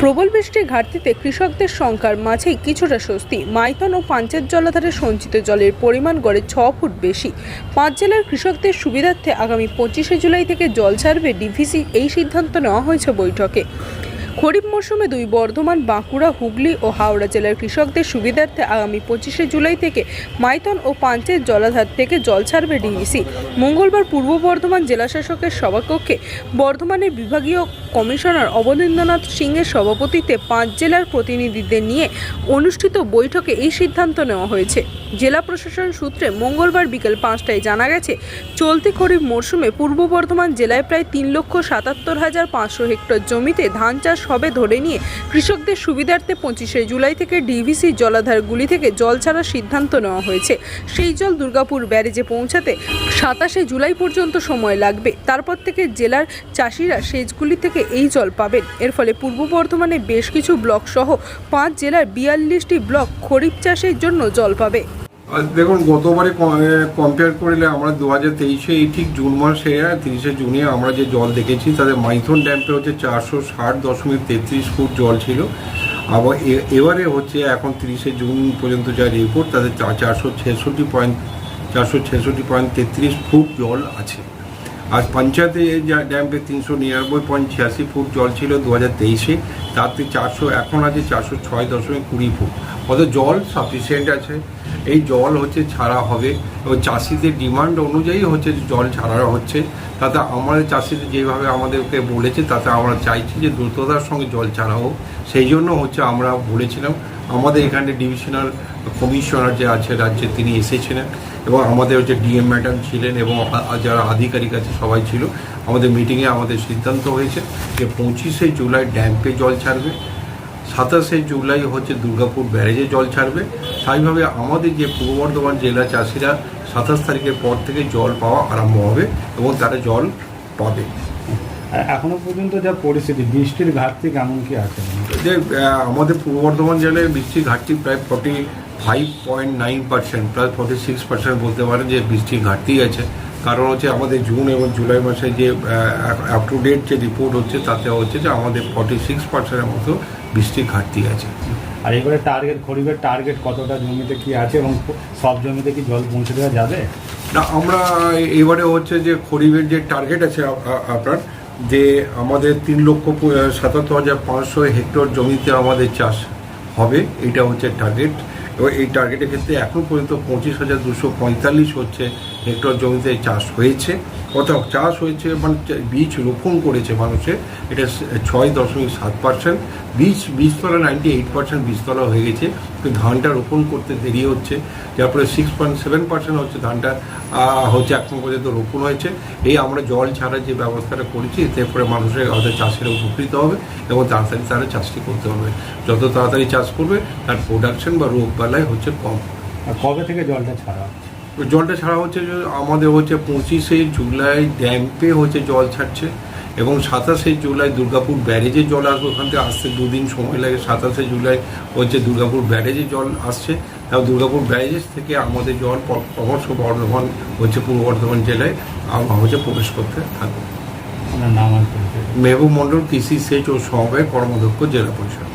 প্রবল বৃষ্টির ঘাটতিতে কৃষকদের সংখ্যার মাঝেই কিছুটা স্বস্তি। মাইথন ও পাঞ্চের জলাধারে সঞ্চিত জলের পরিমাণ গড়ে ছ ফুট বেশি। পাঁচ জেলার কৃষকদের সুবিধার্থে আগামী পঁচিশে জুলাই থেকে জল ছাড়বে ডিভিসি, এই সিদ্ধান্ত নেওয়া হয়েছে বৈঠকে। খরিফ মরশুমে দুই বর্ধমান, বাঁকুড়া, হুগলি ও হাওড়া জেলার কৃষকদের সুবিধার্থে আগামী পঁচিশে জুলাই থেকে মাইথন ও পাঞ্চের জলাধার থেকে জল ছাড়বে ডিভিসি। মঙ্গলবার পূর্ব বর্ধমান জেলাশাসকের সভাকক্ষে বর্ধমানের বিভাগীয় কমিশনার অবনীন্দ্রনাথ সিংয়ের সভাপতিত্বে পাঁচ জেলার প্রতিনিধিদের নিয়ে অনুষ্ঠিত বৈঠকে এই সিদ্ধান্ত নেওয়া হয়েছে। জেলা প্রশাসন সূত্রে মঙ্গলবার বিকেল পাঁচটায় জানা গেছে, চলতি খরিফ মরশুমে পূর্ব বর্ধমান জেলায় প্রায় তিন লক্ষ সাতাত্তর হাজার পাঁচশো হেক্টর জমিতে ধান চাষ হবে ধরে নিয়ে কৃষকদের সুবিধার্থে পঁচিশে জুলাই থেকে ডিভিসি জলাধারগুলি থেকে জল ছাড়ার সিদ্ধান্ত নেওয়া হয়েছে। সেই জল দুর্গাপুর ব্যারেজে পৌঁছাতে সাতাশে জুলাই পর্যন্ত সময় লাগবে। তারপর থেকে জেলার চাষিরা সেচগুলি থেকে এই জল পাবেন। এর ফলে পূর্ব বর্ধমানে বেশ কিছু ব্লক সহ পাঁচ জেলার বিয়াল্লিশটি ব্লক খরিফ চাষের জন্য জল পাবে। দেখুন, গতবারে কম্পেয়ার করলে আমরা দু হাজার তেইশে এই ঠিক জুন মাসে তিরিশে জুনে আমরা যে জল দেখেছি তাদের মাইথন ড্যাম্পে হচ্ছে চারশো ষাট দশমিক তেত্রিশ ফুট জল ছিল। আবার এবারে হচ্ছে এখন তিরিশে জুন পর্যন্ত যা রিপোর্ট চা- চারশো ছেষট্টি পয়েন্ট, চারশো ছেষট্টি পয়েন্ট তেত্রিশ ফুট জল আছে। আর পঞ্চায়েতে ড্যাম্পে তিনশো নিরানব্বই পয়েন্ট ছিয়াশি ফুট জল ছিল দু হাজার তেইশে, তাতে চারশো, এখন আছে চারশো ছয় দশমিক কুড়ি ফুট। অর্থাৎ জল সাফিসিয়েন্ট আছে। এই জল হচ্ছে ছাড়া হবে। এবং চাষিদের ডিমান্ড অনুযায়ী হচ্ছে জল ছাড়া হচ্ছে। তাতে আমাদের চাষিদের যেভাবে আমাদেরকে বলেছে, তাতে আমরা চাইছি যে দ্রুততার সঙ্গে জল ছাড়া হোক। সেই জন্য হচ্ছে আমরা বলেছিলাম আমাদের এখানে ডিভিশনাল কমিশনার যে আছে রাজ্যে, তিনি এসেছিলেন এবং আমাদের হচ্ছে ডিএম ম্যাডাম ছিলেন এবং যারা আধিকারিক আছে, সবাই ছিল। আমাদের মিটিংয়ে আমাদের সিদ্ধান্ত হয়েছে যে পঁচিশে জুলাই ড্যাম্পে জল ছাড়বে, সাতাশে জুলাই হচ্ছে দুর্গাপুর ব্যারেজে জল ছাড়বে। স্বাভাবিকভাবে আমাদের যে পূর্ব বর্ধমান জেলা চাষিরা সাতাশ তারিখের পর থেকে জল পাওয়া আরম্ভ হবে এবং তারা জল পাবে। এখনও পর্যন্ত যা পরিস্থিতি, বৃষ্টির ঘাটতি কেমন কি আছে? যে আমাদের পূর্ব বর্ধমান জেলায় বৃষ্টির ঘাটতি প্রায় forty five point nine percent প্রায় ফর্টি সিক্স পার্সেন্ট বলতে পারেন যে বৃষ্টির ঘাটতি আছে। কারণ হচ্ছে আমাদের জুন এবং জুলাই মাসে যে আপ টু ডেট যে রিপোর্ট হচ্ছে তাতে হচ্ছে যে আমাদের ফর্টি সিক্স পার্সেন্টের মতো বৃষ্টির ঘাটতি আছে। আর এবারে টার্গেট খরিফের টার্গেট কতটা জমিতে কি আছে এবং সব জমিতে কি জল পৌঁছে দেওয়া যাবে? না আমরা এবারে হচ্ছে যে খরিফের যে টার্গেট আছে আপনার যে আমাদের তিন লক্ষ সাতাত্তর হাজার পাঁচশো হেক্টর জমিতে আমাদের চাষ হবে, এটা হচ্ছে টার্গেট এবং এই টার্গেটের ক্ষেত্রে এখন পর্যন্ত পঁচিশ হাজার দুশো পঁয়তাল্লিশ হচ্ছে হেক্টর জমিতে চাষ হয়েছে। অর্থাৎ চাষ হয়েছে মানে বীজ রোপণ করেছে মানুষের এটা ছয় দশমিক সাত পার্সেন্ট বীজ, বীজতলা নাইনটি এইট পার্সেন্ট বীজতলা হয়ে গেছে। কিন্তু ধানটা রোপণ করতে দেরি হচ্ছে। যার ফলে সিক্স পয়েন্ট সেভেন পার্সেন্ট হচ্ছে ধানটা হচ্ছে এখন পর্যন্ত রোপণ হয়েছে। এই আমরা জল ছাড়া যে ব্যবস্থাটা করেছি, এতে করে মানুষের আমাদের চাষিরা উপকৃত হবে এবং তাড়াতাড়ি তারা চাষটি করতে হবে যত তাড়াতাড়ি চাষ করবে, তার প্রোডাকশন বা রোগ বালাই হচ্ছে কম। কবে থেকে জলটা ছাড়া হচ্ছে? জলটা ছাড়া হচ্ছে আমাদের হচ্ছে পঁচিশে জুলাই ড্যাম্পে হচ্ছে জল ছাড়ছে এবং সাতাশে জুলাই দুর্গাপুর ব্যারেজে জল আসবে ওখান থেকে আসতে দুদিন সময় লাগে। সাতাশে জুলাই হচ্ছে দুর্গাপুর ব্যারেজে জল আসছে। তাও দুর্গাপুর ব্যারেজেস থেকে আমাদের জল ক্রমশ বর্ধমান হচ্ছে পূর্ব বর্ধমান জেলায় হচ্ছে প্রবেশ করতে থাকবে। মেহবুব মণ্ডল কৃষি সেচ ও সমবায় কর্মাধ্যক্ষ জেলা পরিষদ।